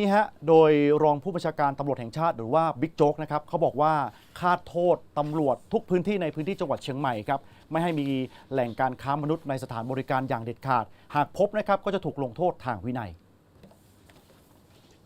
นี่ฮะ โดยรองผู้บัญชาการตำรวจแห่งชาติหรือว่าบิ๊กโจ๊กนะครับเขาบอกว่าคาดโทษตำรวจทุกพื้นที่ในพื้นที่จังหวัดเชียงใหม่ครับไม่ให้มีแหล่งการค้ามนุษย์ในสถานบริการอย่างเด็ดขาด หากพบนะครับก็จะถูกลงโทษทางวินัย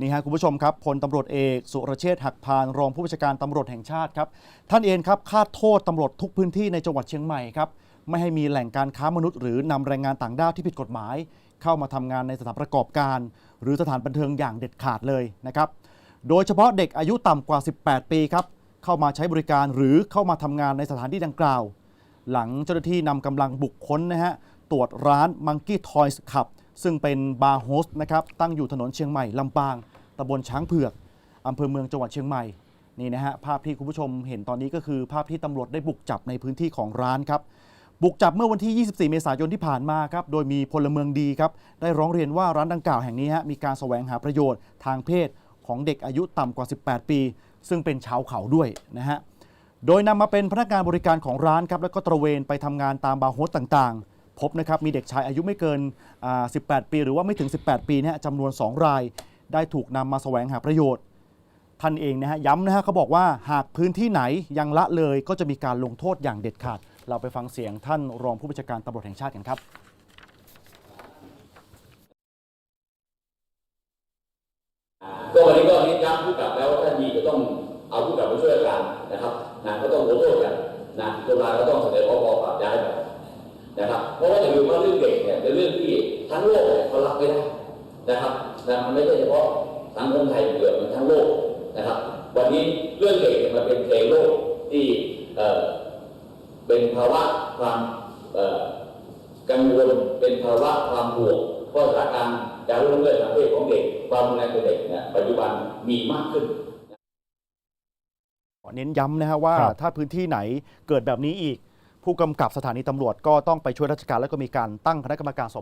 นี่ฮะคุณผู้ชมครับพลตำรวจเอกสุรเชษฐ์หักพานรองผู้บัญชาการตำรวจแห่งชาติครับท่านเองครับคาดโทษตำรวจทุกพื้นที่ในจังหวัดเชียงใหม่ครับ ไม่ให้มีแหล่งการค้ามนุษย์หรือนำแรงงานต่างด้าวที่ผิดกฎหมาย เข้ามาทำงานในสถานประกอบการ หรือสถานบันเทิงอย่างเด็ดขาดเลยนะครับโดยเฉพาะเด็กอายุต่ำกว่า 18 ปีครับเข้ามาใช้บริการหรือเข้ามาทำงานในสถานที่ดังกล่าว หลังเจ้าหน้าที่นำกำลังบุกค้นนะฮะตรวจร้าน Monkey Toys Club ซึ่งเป็นบาร์โฮสนะครับตั้งอยู่ถนนเชียงใหม่ลำปางตำบลช้างเผือกอำเภอเมืองจังหวัดเชียงใหม่นี่นะฮะภาพที่คุณผู้ชมเห็นตอนนี้ก็คือภาพที่ตำรวจได้บุกจับในพื้นที่ของร้านครับ บุกจับเมื่อวันที่ 24 เมษายนที่ผ่านมาครับ โดยมีพลเมืองดีครับ ได้ร้องเรียนว่าร้านดังกล่าวแห่งนี้ฮะมีการแสวงหาประโยชน์ทางเพศของเด็กอายุต่ำกว่า 18 ปี ซึ่งเป็นชาวเขาด้วยนะฮะ โดยนำมาเป็นพนักงานบริการของร้านครับ แล้วก็ตระเวนไปทำงานตามบาร์โฮสต่างๆ พบนะครับมีเด็กชายอายุไม่เกิน 18 ปี หรือว่าไม่ถึง 18 ปีเนี่ยจำนวน 2 ราย ได้ถูกนำมาแสวงหาประโยชน์ท่านเองนะฮะย้ำนะฮะเขาบอกว่าหากพื้นที่ไหนยังละเลยก็จะมีการลงโทษอย่างเด็ดขาด เราไปฟังเสียงท่านรองผู้บัญชาการตำรวจแห่งชาติกันครับก็วันนี้ก็เน้นย้ำผู้กับแล้วว่าท่านดีจะต้องเอาผู้กับมาช่วยกันนะครับนะก็ต้องลงโทษกันนะตุลาก็ต้องเสนอพบปรับย้ายไปนะครับเพราะว่าอย่าลืมว่าเรื่องเด็กเนี่ยเป็นเรื่องที่ทั้งโลกเนี่ยเขารับไม่ได้นะครับนะมันไม่ใช่เฉพาะสังคมไทยเกิดมันทั้งโลกนะครับ วันนี้เรื่องเด็กเนี่ยมันเป็นเพลงโลกที่เอ่อ เป็นภาวะความเอ่อกังวลเป็นภาวะความห่วงเพราะสถานการณ์การล่วงเลยทางเพศของเด็กความรุนแรงของเด็กเนี่ยปัจจุบันมีมากขึ้นขอเน้นย้ำนะฮะว่าครับถ้าพื้นที่ไหนเกิดแบบนี้อีก ผู้กำกับสถานีตำรวจก็ต้องไปช่วยราชการแล้วก็มีการตั้งคณะกรรมการสอบ